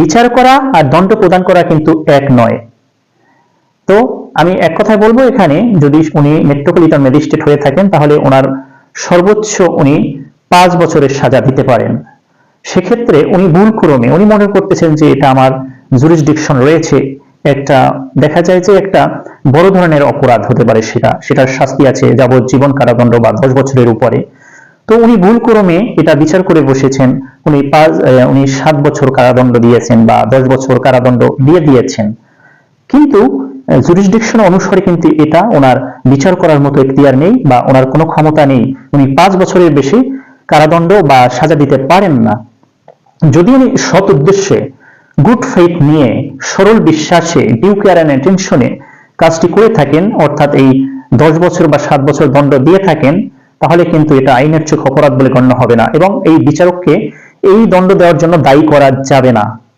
বিচার করা আর দণ্ড প্রদান করা কিন্তু এক নয়। তো আমি এক কথায় বলব এখানে, যদি উনি মেট্রোপলিটন ম্যাজিস্ট্রেট হয়ে থাকেন, তাহলে ওনার সর্বোচ্চ উনি পাঁচ বছরের সাজা দিতে পারেন। সেক্ষেত্রে উনি ভুল ক্রমে উনি মনে করতেছেন যে এটা আমার জুরিসডিকশন রয়েছে, একটা দেখা যায় যে একটা বড় ধরনের অপরাধ হতে পারে সেটা, সেটার শাস্তি আছে যাবজ্জীবন কারাদণ্ড বা দশ বছরের উপরে। তো উনি ভুল ক্রমে এটা বিচার করে বসেছেন। উনি পাঁচ উনি সাত বছর কারাদণ্ড দিয়েছেন বা দশ বছর কারাদণ্ড দিয়ে দিয়েছেন। কিন্তু জুরিসডিকশন অনুসারে কিন্তু এটা ওনার বিচার করার মতো এখতিয়ার নেই বা ওনার কোনো ক্ষমতা নেই। উনি পাঁচ বছরের বেশি কারাদণ্ড বা সাজা দিতে পারেন না। যদি উনি সৎ উদ্দেশ্যে গুড ফেইথ নিয়ে সরল বিশ্বাসে ডিউ কেয়ার অ্যান্ড অ্যাটেনশনে কাজটি করে থাকেন, অর্থাৎ এই দশ বছর বা সাত বছর দণ্ড দিয়ে থাকেন তাহলে কিন্তু এটা আইনের চোখ অপরাধ বলে গণ্য হবে না। এবং এই বিচারককে এই দণ্ড দেওয়ার জন্য দায়ী করা যাবে না।